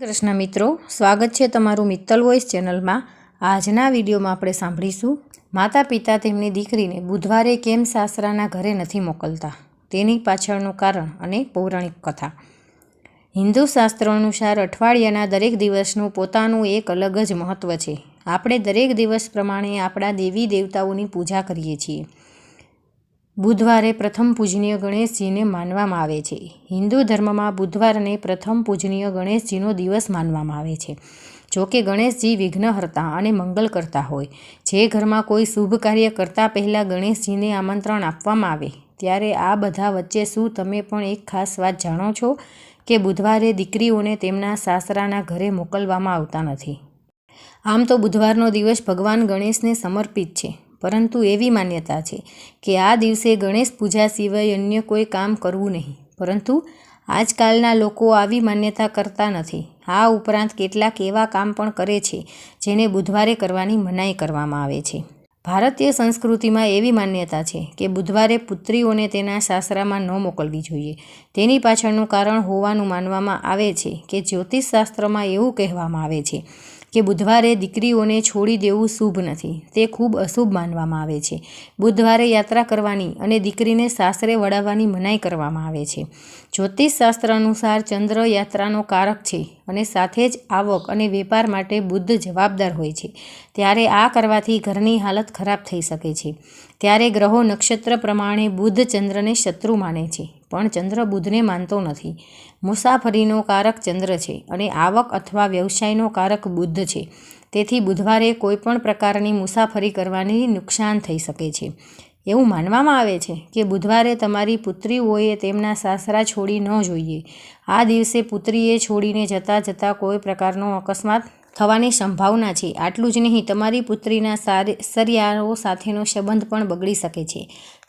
કૃષ્ણ મિત્રો, સ્વાગત છે તમારું મિત્તલ વોઇસ ચેનલમાં. આજના વિડીયોમાં આપણે સાંભળીશું માતા પિતા તેમની દીકરીને બુધવારે કેમ સાસરાના ઘરે નથી મોકલતા? તેની પાછળનું કારણ અને પૌરાણિક કથા. હિન્દુ શાસ્ત્ર અનુસાર અઠવાડિયાના દરેક દિવસનું પોતાનું એક અલગ જ મહત્ત્વ છે. આપણે દરેક દિવસ પ્રમાણે આપણા દેવી દેવતાઓની પૂજા કરીએ છીએ. બુધવારે પ્રથમ પૂજનીય ગણેશજીને માનવામાં આવે છે. હિન્દુ ધર્મમાં બુધવારને પ્રથમ પૂજનીય ગણેશજીનો દિવસ માનવામાં આવે છે. જો કે ગણેશજી વિઘ્નહર્તા અને મંગલ કરતા હોય. જે ઘરમાં કોઈ શુભ કાર્ય કરતાં પહેલાં ગણેશજીને આમંત્રણ આપવામાં આવે, ત્યારે આ બધા વચ્ચે શું તમે પણ એક ખાસ વાત જાણો છો? કે બુધવારે દીકરીઓને તેમના સાસરાના ઘરે મોકલવામાં આવતા નથી? આમ તો બુધવારનો દિવસ ભગવાન ગણેશને સમર્પિત છે. પરંતુ એવી માન્યતા છે કે આ દિવસે ગણેશ પૂજા સિવાય અન્ય કોઈ કામ કરવું નહીં. પરંતુ આજકાલના લોકો આવી માન્યતા કરતા નથી. આ ઉપરાંત કેટલાક એવા કામ પણ કરે છે જેને બુધવારે કરવાની મનાઈ કરવામાં આવે છે. ભારતીય સંસ્કૃતિમાં એવી માન્યતા છે કે બુધવારે પુત્રીઓને તેના સાસરામાં ન મોકલવી જોઈએ. તેની પાછળનું કારણ હોવાનું માનવામાં આવે છે કે જ્યોતિષશાસ્ત્રમાં એવું કહેવામાં આવે છે કે બુધવારે દીકરીઓને છોડી દેવું શુભ નથી. તે ખૂબ અશુભ માનવામાં આવે છે. બુધવારે યાત્રા કરવાની અને દીકરીને સાસરે વળાવવાની મનાઈ કરવામાં આવે છે. જ્યોતિષશાસ્ત્ર અનુસાર ચંદ્ર યાત્રાનો કારક છે અને સાથે જ આવક અને વેપાર માટે બુદ્ધ જવાબદાર હોય છે. ત્યારે આ કરવાથી ઘરની હાલત ખરાબ થઈ શકે છે. ત્યારે ગ્રહો નક્ષત્ર પ્રમાણે બુદ્ધ ચંદ્રને શત્રુ માને છે. પણ ચંદ્ર બુધને માનતો નથી. મુસાફરીનો કારક ચંદ્ર છે અને આવક અથવા વ્યવસાયનો કારક બુદ્ધ છે. તેથી બુધવારે કોઈપણ પ્રકારની મુસાફરી કરવાની નુકસાન થઈ શકે છે. એવું માનવામાં આવે છે કે બુધવારે તમારી પુત્રીઓએ તેમના સાસરા છોડી ન જોઈએ. આ દિવસે પુત્રીએ છોડીને જતાં જતાં કોઈ પ્રકારનો અકસ્માત થવાની સંભાવના છે. આટલું જ નહીં, તમારી પુત્રીના સારી, સરિયાઓ સાથેનો સંબંધ પણ બગડી શકે છે.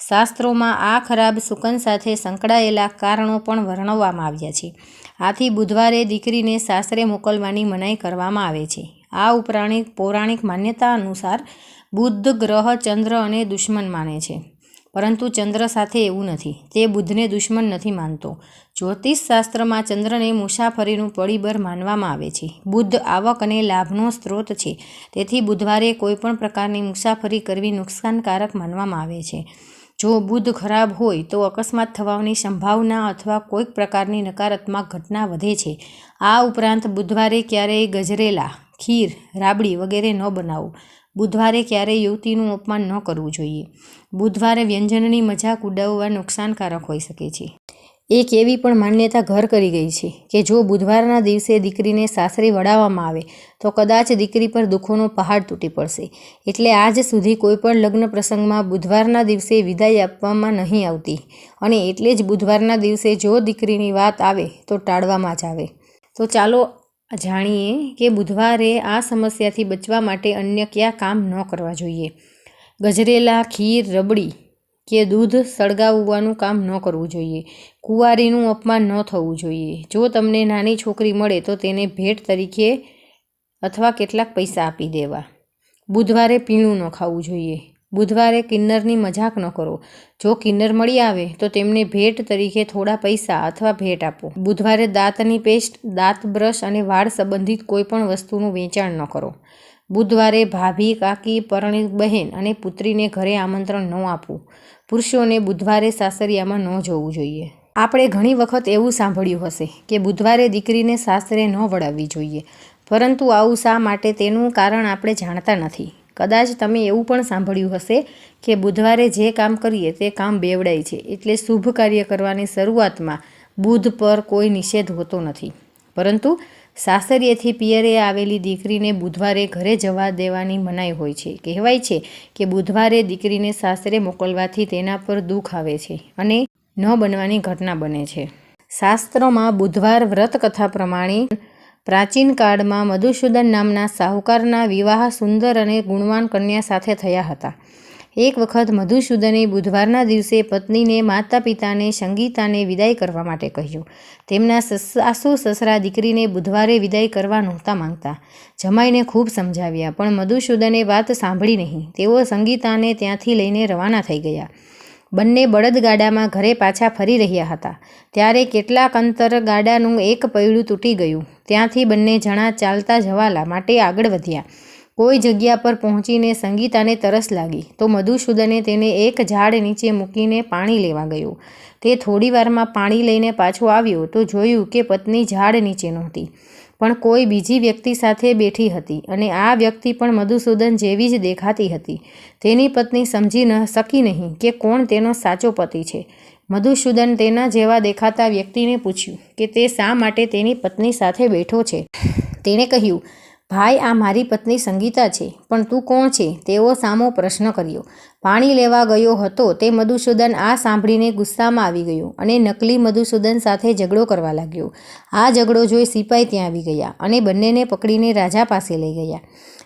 શાસ્ત્રોમાં આ ખરાબ સુકન સાથે સંકળાયેલા કારણો પણ વર્ણવવામાં આવ્યા છે. આથી બુધવારે દીકરીને સાસરે મોકલવાની મનાઈ કરવામાં આવે છે. આ ઉપરાંત પૌરાણિક માન્યતા અનુસાર બુદ્ધ ગ્રહ ચંદ્ર અને દુશ્મન માને છે. પરંતુ ચંદ્ર સાથે એવું નથી. તે બુદ્ધને દુશ્મન નથી માનતો. જ્યોતિષ શાસ્ત્રમાં ચંદ્રને મુસાફરીનું પરિબળ માનવામાં આવે છે. બુદ્ધ આવક અને લાભનો સ્ત્રોત છે. તેથી બુધવારે કોઈપણ પ્રકારની મુસાફરી કરવી નુકસાનકારક માનવામાં આવે છે. જો બુદ્ધ ખરાબ હોય તો અકસ્માત થવાની સંભાવના અથવા કોઈક પ્રકારની નકારાત્મક ઘટના વધે છે. આ ઉપરાંત બુધવારે ક્યારેય ગજરેલા, ખીર, રાબડી વગેરે ન બનાવવું બુધવારે ક્યારેય યુવતીનું અપમાન ન કરવું જોઈએ. બુધવારે વ્યંજનની મજાક ઉડાવવા નુકસાનકારક હોઈ શકે છે. એક એવી પણ માન્યતા ઘર કરી ગઈ છે કે જો બુધવારના દિવસે દીકરીને સાસરે વળાવવામાં આવે, તો કદાચ દીકરી પર દુઃખોનો પહાડ તૂટી પડશે. એટલે આજ સુધી કોઈપણ લગ્ન પ્રસંગમાં બુધવારના દિવસે વિદાય આપવામાં નહીં આવતી. અને એટલે જ બુધવારના દિવસે જો દીકરીની વાત આવે, તો ટાળવામાં જ આવે. તો ચાલો જાણીએ કે બુધવારે આ સમસ્યાથી બચવા માટે અન્ય કયા કામ ન કરવા જોઈએ. ગજરેલા, ખીર, રબડી કે દૂધ સળગાવવાનું કામ ન કરવું જોઈએ. કુંવારીનું અપમાન ન થવું જોઈએ. જો તમને નાની છોકરી મળે તો તેને ભેટ તરીકે અથવા કેટલાક પૈસા આપી દેવા. બુધવારે પીણું ન ખાવું જોઈએ. બુધવારે કિન્નરની મજાક ન કરો. જો કિન્નર મળી આવે, તો તેમને ભેટ તરીકે થોડા પૈસા અથવા ભેટ આપો. બુધવારે દાંતની પેસ્ટ, દાંત બ્રશ અને વાળ સંબંધિત કોઈપણ વસ્તુનું વેચાણ ન કરો. બુધવારે ભાભી, કાકી પરણિત બહેન અને પુત્રીને ઘરે આમંત્રણ ન આપવું. પુરુષોને બુધવારે સાસરિયામાં ન જવું જોઈએ. આપણે ઘણી વખત એવું સાંભળ્યું હશે કે બુધવારે દીકરીને સાસરે ન વળાવવી જોઈએ. પરંતુ આવું શા માટે તેનું કારણ આપણે જાણતા નથી. કદાચ તમે એવું પણ સાંભળ્યું હશે કે બુધવારે જે કામ કરીએ તે કામ બેવડાય છે. એટલે શુભ કાર્ય કરવાની શરૂઆતમાં બુધ પર કોઈ નિષેધ હોતો નથી. પરંતુ સાસરીએથી પિયરે આવેલી દીકરીને બુધવારે ઘરે જવા દેવાની મનાઈ હોય છે. કહેવાય છે કે બુધવારે દીકરીને સાસરે મોકલવાથી તેના પર દુઃખ આવે છે અને ન બનવાની ઘટના બને છે. શાસ્ત્રોમાં બુધવાર વ્રત કથા પ્રમાણે પ્રાચીન કાળમાં મધુસૂદન નામના સાહુકારના વિવાહ સુંદર અને ગુણવાન કન્યા સાથે થયા હતા. એક વખત મધુસૂદને બુધવારના દિવસે પત્નીને માતા પિતાને સંગીતાને વિદાય કરવા માટે કહ્યું. તેમના સાસુ સસરા દીકરીને બુધવારે વિદાય કરવા નહોતા માંગતા. જમાઈને ખૂબ સમજાવ્યા, પણ મધુસૂદને વાત સાંભળી નહીં. તેઓ સંગીતાને ત્યાંથી લઈને રવાના થઈ ગયા. બંને બળદગાડામાં ઘરે પાછા ફરી રહ્યા હતા. ત્યારે કેટલાક અંતર ગાડાનું એક પૈડું તૂટી ગયું. ત્યાંથી બંને જણા ચાલતા જવાલા માટે આગળ વધ્યા. કોઈ જગ્યા પર પહોંચીને સંગીતાને તરસ લાગી તો મધુસૂદને તેને એક ઝાડ નીચે મૂકીને પાણી લેવા ગયો. તે થોડીવારમાં પાણી લઈને પાછો આવ્યો તો જોયું કે પત્ની ઝાડ નીચે નહોતી. પણ કોઈ બીજી વ્યક્તિ સાથે બેઠી હતી અને આ વ્યક્તિ પણ મધુસૂદન જેવી જ દેખાતી હતી. તેની પત્ની સમજી ન શકી નહીં કે કોણ તેનો સાચો પતિ છે. મધુસૂદન તેના જેવા દેખાતા વ્યક્તિને પૂછ્યું કે તે શા માટે તેની પત્ની સાથે બેઠો છે? તેણે કહ્યું ભાઈ, આ મારી પત્ની સંગીતા છે, પણ તું કોણ છે? તેવો સામો પ્રશ્ન કર્યો. પાણી લેવા ગયો હતો તે મધુસૂદન આ સાંભળીને ગુસ્સામાં આવી ગયો અને નકલી મધુસૂદન સાથે ઝઘડો કરવા લાગ્યો. આ ઝઘડો જોઈ સિપાઈ ત્યાં આવી ગયા અને બંનેને પકડીને રાજા પાસે લઈ ગયા.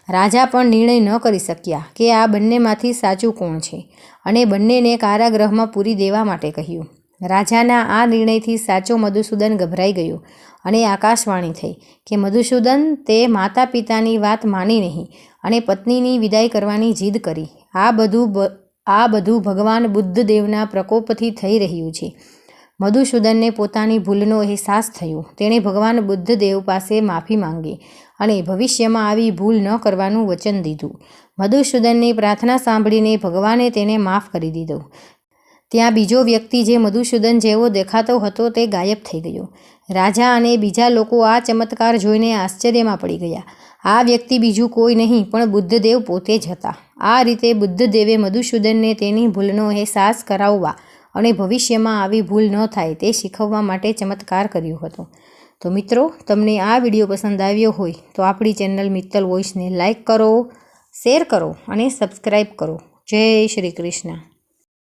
રાજા પણ નિર્ણય ન કરી શક્યા કે આ બંનેમાંથી સાચું કોણ છે અને બંનેને કારાગૃહમાં પૂરી દેવા માટે કહ્યું. રાજાના આ નિર્ણયથી સાચો મધુસૂદન ગભરાઈ ગયો અને આકાશવાણી થઈ કે મધુસૂદન તે માતા પિતાની વાત માની નહીં અને પત્નીની વિદાય કરવાની જીદ કરી. આ બધું આ બધું ભગવાન બુદ્ધદેવના પ્રકોપથી થઈ રહ્યું છે. મધુસૂદનને પોતાની ભૂલનો અહેસાસ થયો. તેણે ભગવાન બુદ્ધદેવ પાસે માફી માંગી અને ભવિષ્યમાં આવી ભૂલ ન કરવાનું વચન દીધું. મધુસૂદનની પ્રાર્થના સાંભળીને ભગવાને તેને માફ કરી દીધો. ત્યાં બીજો વ્યક્તિ જે મધુસૂદન જેવો દેખાતો હતો તે ગાયબ થઈ ગયો. રાજા અને બીજા લોકો આ ચમત્કાર જોઈને આશ્ચર્યમાં પડી ગયા. આ વ્યક્તિ બીજું કોઈ નહીં, પણ બુદ્ધદેવ પોતે જ હતા. આ રીતે બુદ્ધદેવે મધુસૂદનને તેની ભૂલનો અહેસાસ કરાવવા અને ભવિષ્યમાં આવી ભૂલ ન થાય તે શીખવવા માટે ચમત્કાર કર્યો હતો. તો મિત્રો, તમને આ વીડિયો પસંદ આવ્યો હોય તો આપણી ચેનલ મિત્તલ વોઇસને લાઇક કરો, શેર કરો અને સબસ્ક્રાઈબ કરો. જય શ્રી કૃષ્ણ.